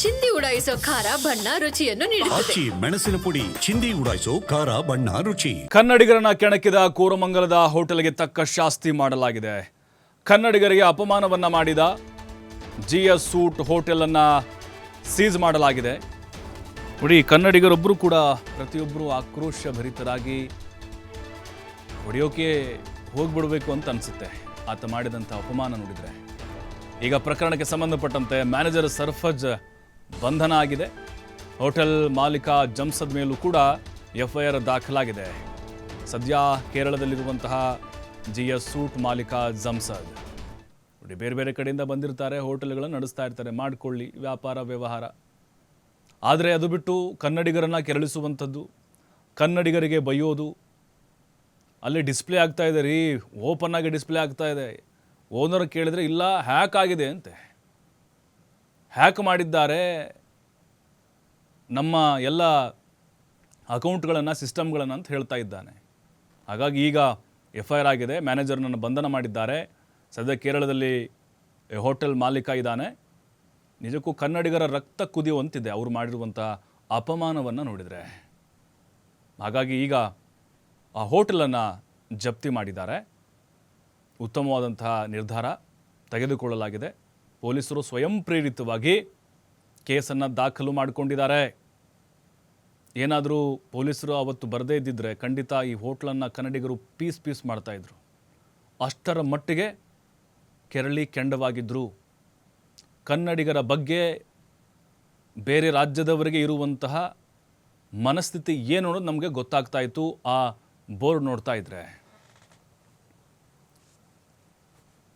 ಚಿಂದಿ ಉಡಾಯಿಸೋ ಖಾರ ಬಣ್ಣ ರುಚಿಯನ್ನು ನೀಡುತ್ತದೆ. ಆಚಿ ಮೆಣಸಿನ ಪುಡಿ ಚಿಂದಿ ಉಡಾಯಿಸೋ ಖಾರ ಬಣ್ಣ ರುಚಿ. ಕನ್ನಡಿಗರನ್ನ ಕೆಣಕಿದ ಕೋರಮಂಗಲದ ಹೋಟೆಲ್ಗೆ ತಕ್ಕ ಶಾಸ್ತಿ ಮಾಡಲಾಗಿದೆ. ಕನ್ನಡಿಗರಿಗೆ ಅಪಮಾನವನ್ನ ಮಾಡಿದ ಜಿ ಎಸ್ ಸೂಟ್ ಹೋಟೆಲ್ ಅನ್ನ ಸೀಸ್ ಮಾಡಲಾಗಿದೆ. ನೋಡಿ ಕನ್ನಡಿಗರೊಬ್ಬರು ಕೂಡ ಪ್ರತಿಯೊಬ್ಬರು ಆಕ್ರೋಶ ಭರಿತರಾಗಿ ಹೊಡೆಯೋಕೆ ಹೋಗ್ಬಿಡ್ಬೇಕು ಅಂತ ಅನಿಸುತ್ತೆ. ಆತ ಮಾಡಿದಂಥ ಅಪಮಾನ ನೋಡಿದರೆ. ಈಗ ಪ್ರಕರಣಕ್ಕೆ ಸಂಬಂಧಪಟ್ಟಂತೆ ಮ್ಯಾನೇಜರ್ ಸರ್ಫಜ್ ಬಂಧನ ಆಗಿದೆ. ಹೋಟೆಲ್ ಮಾಲೀಕ ಜಮ್ಸದ್ ಮೇಲೂ ಕೂಡ ಎಫ್ಐಆರ್ ದಾಖಲಾಗಿದೆ. ಸದ್ಯ ಕೇರಳದಲ್ಲಿರುವಂತಹ ಜಿ ಎಸ್ ಸೂಟ್ ಮಾಲೀಕ ಜಮ್ಸದ್. ನೋಡಿ, ಬೇರೆ ಬೇರೆ ಕಡೆಯಿಂದ ಬಂದಿರ್ತಾರೆ ಹೋಟೆಲ್ಗಳನ್ನು ನಡೆಸ್ತಾ ಇರ್ತಾರೆ, ಮಾಡಿಕೊಳ್ಳಿ, ವ್ಯಾಪಾರ, ವ್ಯವಹಾರ. ಆದರೆ ಅದು ಬಿಟ್ಟು ಕನ್ನಡಿಗರನ್ನು ಕೆರಳಿಸುವಂಥದ್ದು, ಕನ್ನಡಿಗರಿಗೆ ಬೈಯೋದು, ಅಲ್ಲಿ ಡಿಸ್ಪ್ಲೇ ಆಗ್ತಾ ಇದೆ ರೀ, ಓಪನ್ ಆಗಿ ಡಿಸ್ಪ್ಲೇ ಆಗ್ತಾ ಇದೆ. ಓನರ್ ಕೇಳಿದರೆ, ಇಲ್ಲ, ಹ್ಯಾಕ್ ಆಗಿದೆ ಅಂತೆ. ಹ್ಯಾಕ್ ಮಾಡಿದ್ದಾರೆ ನಮ್ಮ ಎಲ್ಲ ಅಕೌಂಟ್ಗಳನ್ನು, ಸಿಸ್ಟಮ್ಗಳನ್ನು ಅಂತ ಹೇಳ್ತಾ ಇದ್ದಾನೆ. ಹಾಗಾಗಿ ಈಗ ಎಫ್ ಐ ಆರ್ ಆಗಿದೆ ಮ್ಯಾನೇಜರ್ನನ್ನು ಬಂಧನ ಮಾಡಿದ್ದಾರೆ. ಸದ್ಯ ಕೇರಳದಲ್ಲಿ ಹೋಟೆಲ್ ಮಾಲೀಕ ಇದ್ದಾನೆ. ನಿಜಕ್ಕೂ ಕನ್ನಡಿಗರ ರಕ್ತ ಕುದಿಯುವಂತಿದೆ ಅವರು ಮಾಡಿರುವಂಥ ಅಪಮಾನವನ್ನು ನೋಡಿದರೆ. ಹಾಗಾಗಿ ಈಗ ಆ ಹೋಟೆಲನ್ನು ಜಪ್ತಿ ಮಾಡಿದ್ದಾರೆ. ಉತ್ತಮವಾದಂತಹ ನಿರ್ಧಾರ ತೆಗೆದುಕೊಳ್ಳಲಾಗಿದೆ. ಪೊಲೀಸರು ಸ್ವಯಂ ಪ್ರೇರಿತವಾಗಿ ಕೇಸನ್ನು ದಾಖಲು ಮಾಡಿಕೊಂಡಿದ್ದಾರೆ. ಏನಾದರೂ ಪೊಲೀಸರು ಅವತ್ತು ಬರದೇ ಇದ್ದಿದ್ರೆ ಖಂಡಿತ ಈ ಹೋಟ್ಲನ್ನು ಕನ್ನಡಿಗರು ಪೀಸ್ ಪೀಸ್ ಮಾಡ್ತಾಯಿದ್ರು ಅಷ್ಟರ ಮಟ್ಟಿಗೆ ಕೆರಳಿ ಕೆಂಡವಾಗಿದ್ದರು ಕನ್ನಡಿಗರ ಬಗ್ಗೆ ಬೇರೆ ರಾಜ್ಯದವರಿಗೆ ಇರುವಂತಹ ಮನಸ್ಥಿತಿ ಏನು ಅನ್ನೋದು ನಮಗೆ ಗೊತ್ತಾಗ್ತಾಯಿತ್ತು ಆ ಬೋರ್ಡ್ ನೋಡ್ತಾ ಇದ್ರೆ.